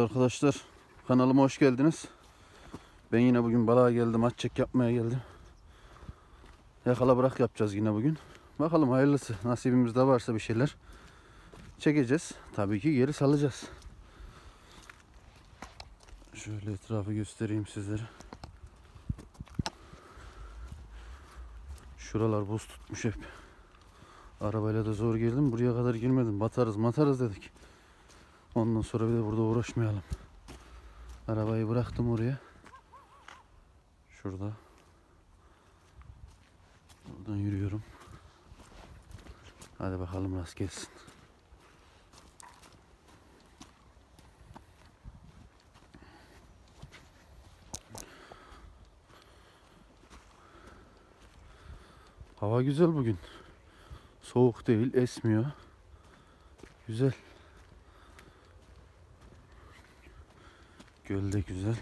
arkadaşlar. Kanalıma hoş geldiniz. Ben yine bugün balığa geldim. At çek yapmaya geldim. Yakala bırak yapacağız yine bugün. Bakalım hayırlısı. Nasibimizde varsa bir şeyler çekeceğiz. Tabii ki geri salacağız. Şöyle etrafı göstereyim sizlere. Şuralar buz tutmuş hep. Arabayla da zor girdim. Buraya kadar girmedim. Batarız matarız dedik. Ondan sonra bir de burada uğraşmayalım. Arabayı bıraktım oraya. Şurada. Buradan yürüyorum. Hadi bakalım rast gelsin. Hava güzel bugün. Soğuk değil, esmiyor. Güzel. Göl de güzel.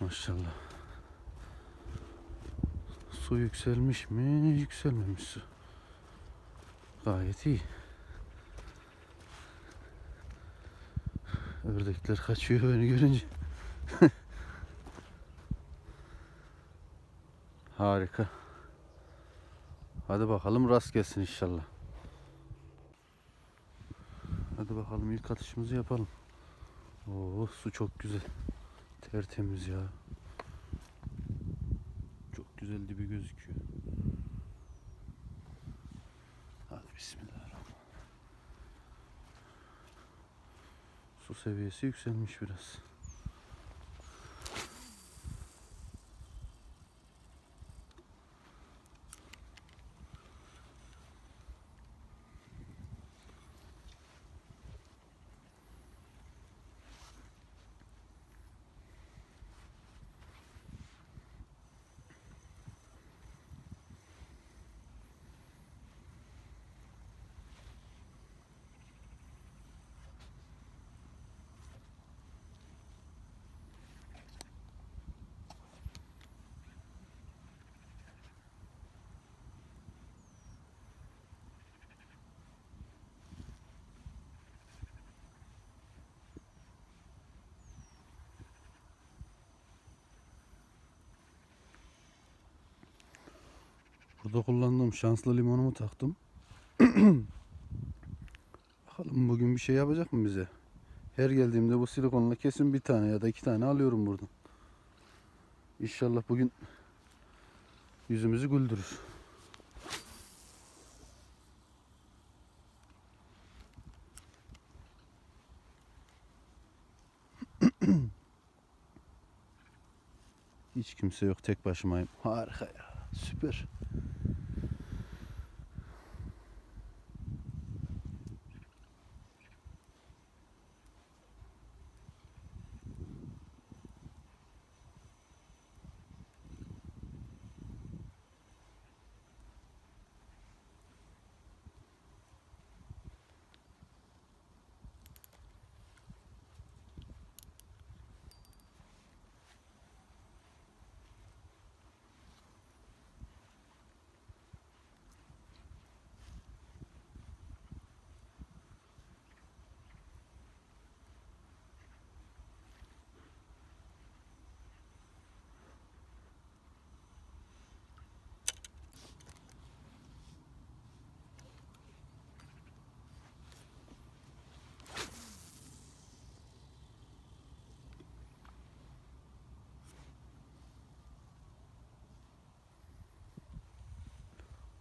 Maşallah. Su yükselmiş mi? Yükselmemiş su. Gayet iyi. Ördekler kaçıyor beni görünce. Harika. Hadi bakalım rast gelsin inşallah. Hadi bakalım ilk atışımızı yapalım. Oo su çok güzel. Tertemiz ya. Çok güzel dibi gözüküyor. Hadi bismillahirrahmanirrahim. Su seviyesi yükselmiş biraz. Burada kullandığım şanslı limonumu taktım. Bakalım bugün bir şey yapacak mı bize? Her geldiğimde bu silikonla kesin bir tane ya da iki tane alıyorum buradan. İnşallah bugün yüzümüzü güldürür. Hiç kimse yok tek başımayım. Harika ya. Süper.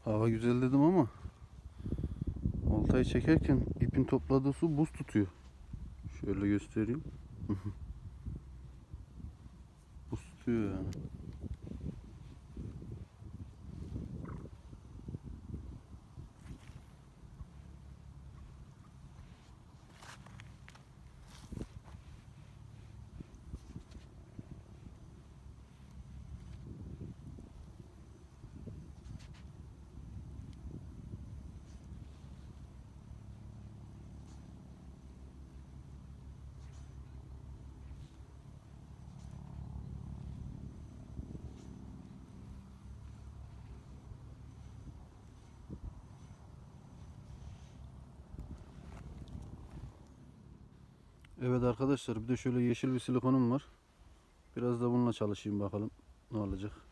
Hava güzel dedim ama oltayı çekerken ipin topladığı su buz tutuyor. Şöyle göstereyim. buz tutuyor yani. Evet arkadaşlar bir de şöyle yeşil bir silikonum var. Biraz da bununla çalışayım bakalım ne olacak.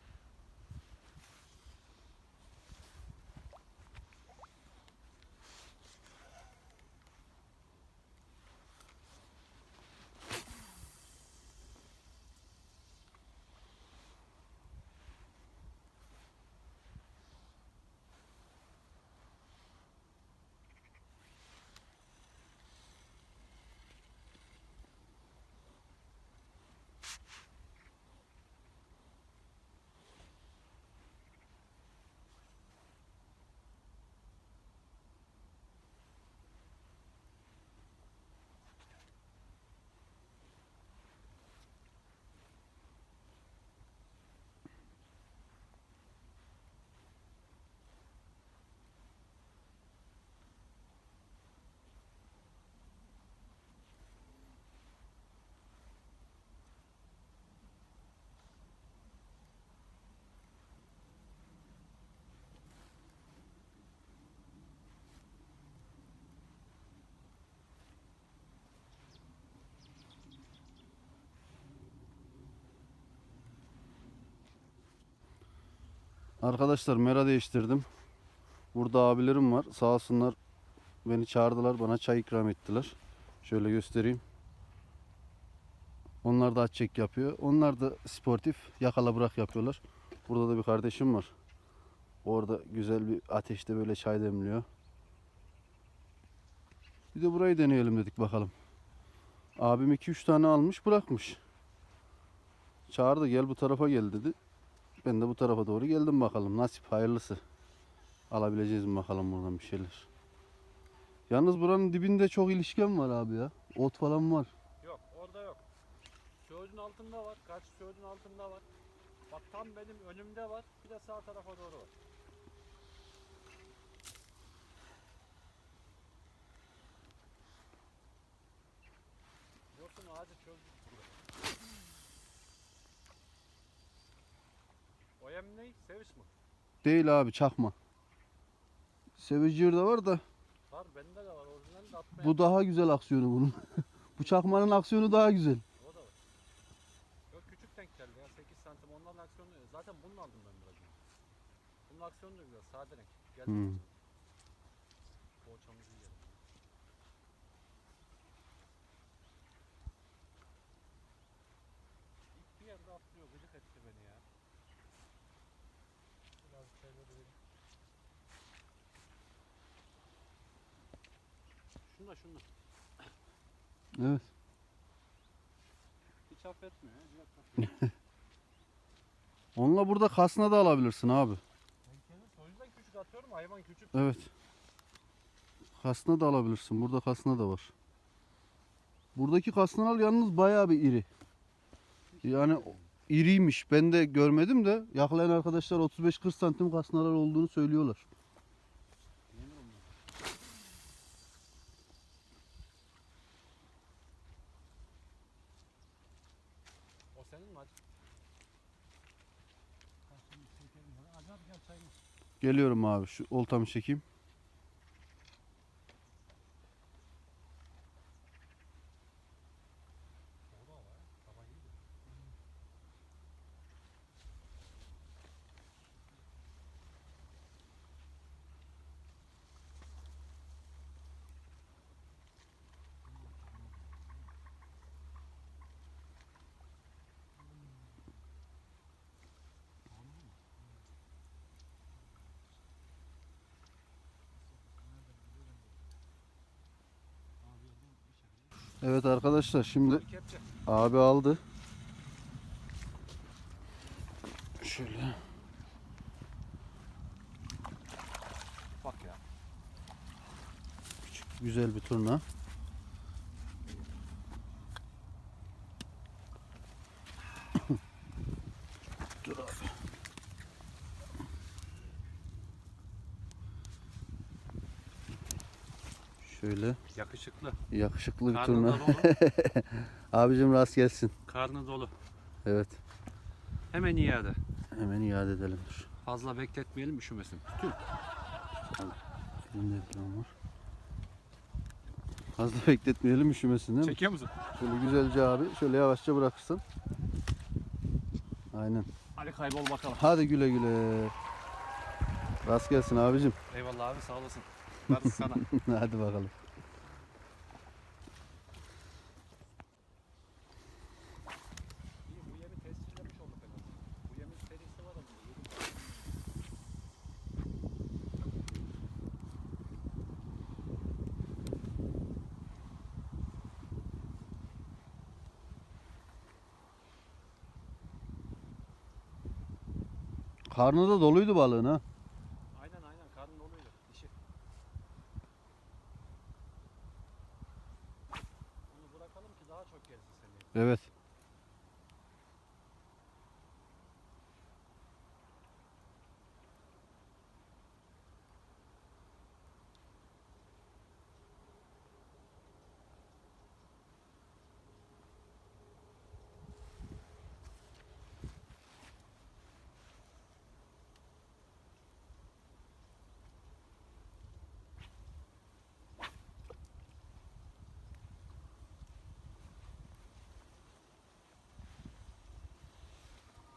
Arkadaşlar mera değiştirdim. Burada abilerim var. Sağ olsunlar beni çağırdılar. Bana çay ikram ettiler. Şöyle göstereyim. Onlar da at çek yapıyor. Onlar da sportif yakala bırak yapıyorlar. Burada da bir kardeşim var. Orada güzel bir ateşte böyle çay demliyor. Bir de burayı deneyelim dedik bakalım. Abim 2-3 tane almış bırakmış. Çağırdı gel bu tarafa gel dedi. Ben de bu tarafa doğru geldim bakalım. Nasip hayırlısı. Alabileceğiz mi bakalım buradan bir şeyler. Yalnız buranın dibinde çok ilişken var abi ya. Ot falan var. Yok orada yok. Söğüdün altında var. Kaç söğüdün altında var. Bak tam benim önümde var. Bir de sağ tarafa doğru var. Yosun ağacı çözdük burada. O yem ne? Seviş mi? Değil abi çakma. Seviciyir de var da Var bende de var. Orijinal de atmaya. bu daha güzel aksiyonu bunun. bu çakmanın aksiyonu daha güzel. O da var. Yok küçük denk geldi ya 8 santim onların aksiyonu zaten bunu aldım ben biraz. önce. Bunun aksiyonu da güzel sade renk. Geldi. Hmm. Poğaçamızı yiyelim. İlk bir yerde atlıyor gıcık etti beni ya. Biraz şöyle bir Şunla şunla. Evet. Hiç affetmiyor ya. Onunla burada kasna da alabilirsin abi. O yüzden küçük atıyorum hayvan küçük. Evet. Kasna da alabilirsin. Burada kasna da var. Buradaki kasnalar yalnız bayağı bir iri. Yani iriymiş. Ben de görmedim de yakalayan arkadaşlar 35-40 santim kasnalar olduğunu söylüyorlar. Yenir onlar. O senin mi gel çayını. Geliyorum abi şu oltamı çekeyim. O da var. Baba iyiydi. Evet arkadaşlar şimdi abi aldı. Şöyle. Bak ya. Güzel bir turna. Şöyle Yakışıklı. yakışıklı bir Karnı turna. dolu. Abicim rast gelsin. Karnı dolu. Evet. Hemen iade. Hemen iade edelim dur. Fazla bekletmeyelim üşümesin. Tüm. Elimde plan var. Fazla bekletmeyelim üşümesin değil mi? Çekiyor musun? Şöyle güzelce abi şöyle yavaşça bırakırsın. Aynen. Hadi kaybol bakalım. Hadi güle güle. Rast gelsin abicim. Eyvallah abi sağ olasın. Darısı sana. Hadi bakalım. Karnı da doluydu balığın ha. Aynen aynen karnın doluydu. Dişi. Bunu bırakalım ki daha çok gelsin seni. Evet.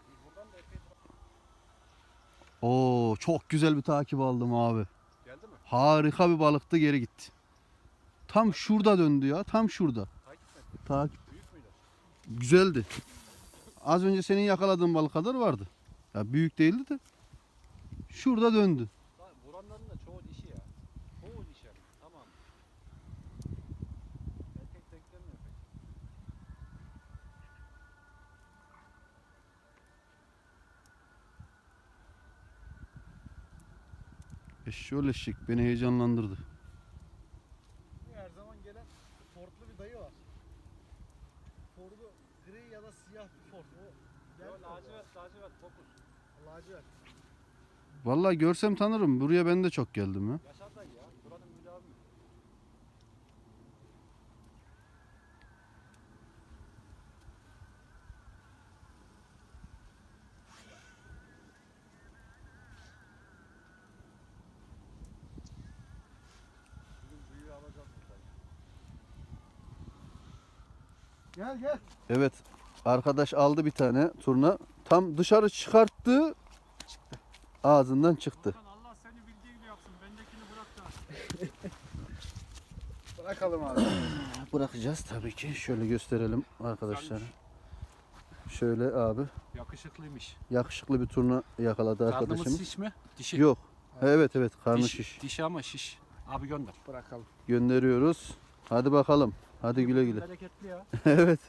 Biz buradan da epey Oo çok güzel bir takip aldım abi. geldi mi? Harika bir balıktı geri gitti. Tam şurada döndü ya. Tam şurada. Takip? Takip Büyük müydü? güzeldi. Az önce senin yakaladığın balık kadar vardı. Ya büyük değildi de. Şurada döndü. Lan vuranların da çoğu dişi ya. Çoğu dişi. Tamam. Erkek denk gelmiyor pek. Eşşoğlu eşek beni heyecanlandırdı. Her zaman gelen Ford'lu bir dayı var. Ford'u gri ya da siyah bir Ford. O geldi lacivert lacivert fokus. Lacivert. Vallahi görsem tanırım. Buraya ben de çok geldim ya. Yaşar dayı ya. Buranın müdavimi. Bugün büyüğü alacağız buradan. Gel gel. Evet. Arkadaş aldı bir tane turna. Tam dışarı çıkarttı. Ağzından çıktı. Allah seni bildiği gibi yapsın. Bendekini bırak da. Bırakalım abi. Bırakacağız tabii ki. Şöyle gösterelim arkadaşlar. Şöyle abi. Yakışıklıymış. Yakışıklı bir turna yakaladı Karnımız arkadaşımız. şiş mi? Dişi. Yok. Evet evet karnı Diş- şiş. Dişi ama şiş. Abi gönder. Bırakalım. Gönderiyoruz. Hadi bakalım. Hadi güle güle. Bereketli ya. evet.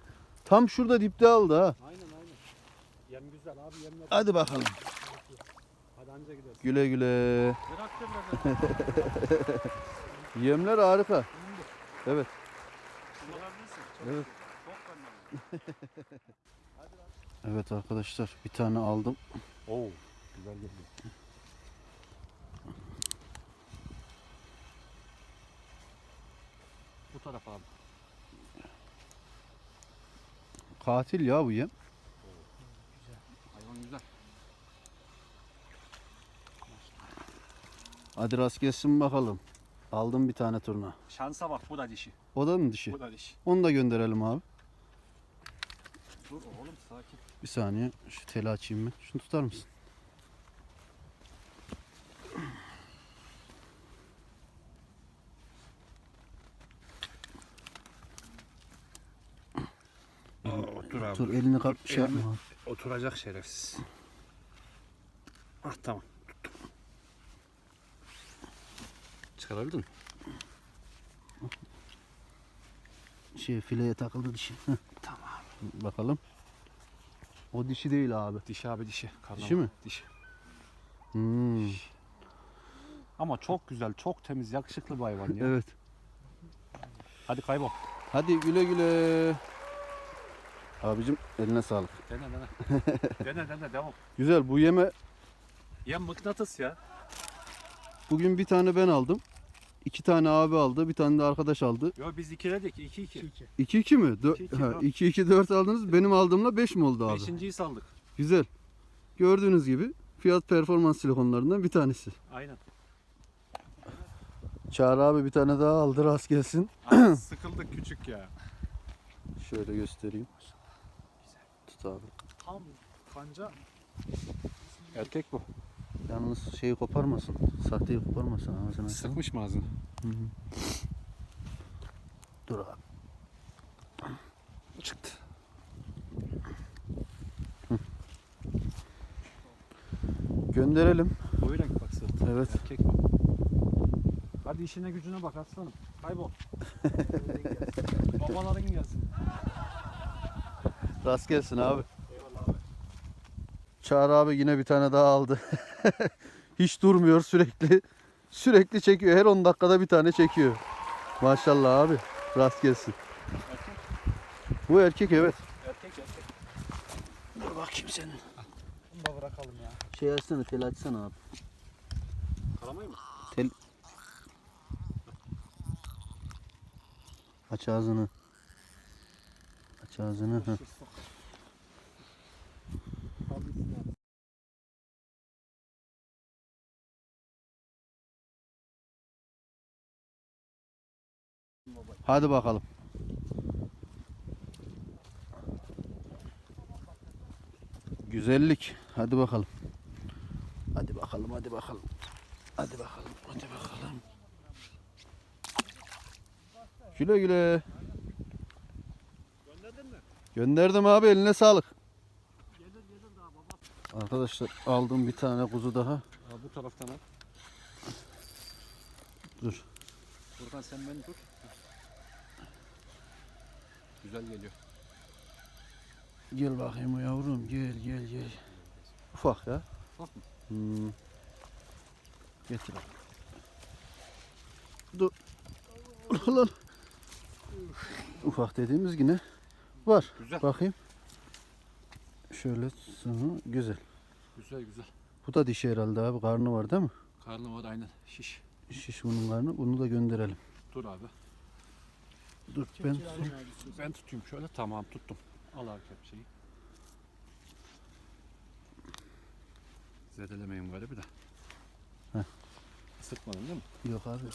Tam şurada dipte aldı ha. Aynen aynen. Yem güzel abi yemler. Hadi bakalım. Hadi anca gideriz. Güle güle. Yemler harika. Evet. Evet. Evet arkadaşlar bir tane aldım. Oo. Güzel geliyor. Bu taraf abi. Katil ya bu yem. Hayvan güzel. Hadi rast gelsin bakalım. Aldım bir tane turna. Şansa bak bu da dişi. O da mı dişi? Bu da dişi. Onu da gönderelim abi. Dur oğlum sakin. Bir saniye şu teli açayım ben. Şunu tutar mısın? Abi. Dur elini kap şey yapma. abi. Oturacak şerefsiz. Ah tamam. Tuttum. Çıkarabildin mi? Şey fileye takıldı dişi. Heh, Tamam. bakalım. O dişi değil abi. Dişi abi dişi. Karnı Dişi mi? Dişi. Hmm, Ama çok güzel, çok temiz, yakışıklı bir hayvan ya. evet. Hadi kaybol. Hadi güle güle. Abicim eline sağlık. Dene dene. dene dene devam. Güzel bu yeme Ya mıknatıs ya. bugün bir tane ben aldım. İki tane abi aldı. Bir tane de arkadaş aldı. Yo biz ikiledik. iki iki. 2-2. 2-2 mi? İki, iki, dört. 2-2-4 aldınız. Benim aldığımla 5 mi oldu abi? Beşinciyi saldık. Güzel. Gördüğünüz gibi fiyat performans silikonlarından bir tanesi. Aynen. Çağrı abi bir tane daha aldı rast gelsin. Abi sıkıldık küçük ya. Şöyle göstereyim. Tut abi. Tam kanca Erkek bu. Yalnız şeyi koparmasın. Sahteyi koparmasın ağzına. Sıkmış mı ağzını? Hı hı. Dur abi. Çıktı. Hı. Gönderelim. Boyu renk bak sırtı. Evet. Erkek bu. Hadi işine gücüne bak aslanım. Kaybol. Babaların gelsin. Rast gelsin abi. Çağrı abi yine bir tane daha aldı. Hiç durmuyor sürekli. Sürekli çekiyor. Her 10 dakikada bir tane çekiyor. Maşallah abi. Rast gelsin. Erkek. Bu erkek evet. Erkek erkek. Dur bakayım senin. bunu da bırakalım ya. Şey açsana tel açsana abi. Karamayı mı? Tel. Aç ağzını. Aç. Hadi bakalım. Güzellik. Hadi bakalım. Hadi bakalım, hadi bakalım. Hadi bakalım, hadi bakalım. Güle güle. Gönderdim abi eline sağlık. Arkadaşlar aldım bir tane kuzu daha. Aa, bu taraftan al. Dur. Furkan sen beni tut. Güzel geliyor. Gel bakayım yavrum gel gel gel. Ufak ya. Ufak mı? Hmm. Getir. abi. Dur. Lan. Ufak dediğimiz yine var. Güzel. Bakayım. Şöyle sonra güzel. Güzel güzel. Bu da dişi herhalde abi. Karnı var değil mi? Karnı var aynen. Şiş. Şiş bunun karnı. Bunu da gönderelim. Dur abi. Dur ben Ben tutayım şöyle. Tamam tuttum. Al abi kepçeyi. Zedelemeyin bir de. Heh. Sıkmadın değil mi? Yok abi yok.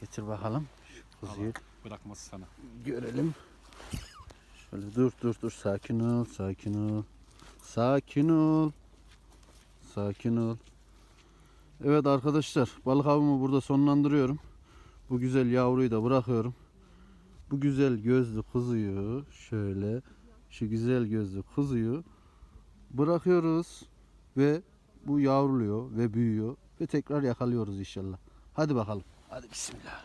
Getir bakalım. Şu kuzuyu Bırakmaz sana. görelim. Şöyle dur dur dur sakin ol sakin ol. Sakin ol. Sakin ol. Evet arkadaşlar balık avımı burada sonlandırıyorum. Bu güzel yavruyu da bırakıyorum. Bu güzel gözlü kuzuyu şöyle şu güzel gözlü kuzuyu bırakıyoruz ve bu yavruluyor ve büyüyor ve tekrar yakalıyoruz inşallah. Hadi bakalım. Hadi bismillah.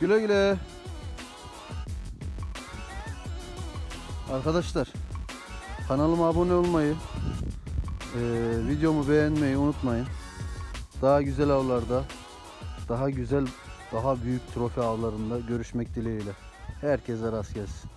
Güle güle. Arkadaşlar kanalıma abone olmayı, eee, videomu beğenmeyi unutmayın. Daha güzel avlarda, daha güzel, daha büyük trofe avlarında görüşmek dileğiyle. Herkese rast gelsin.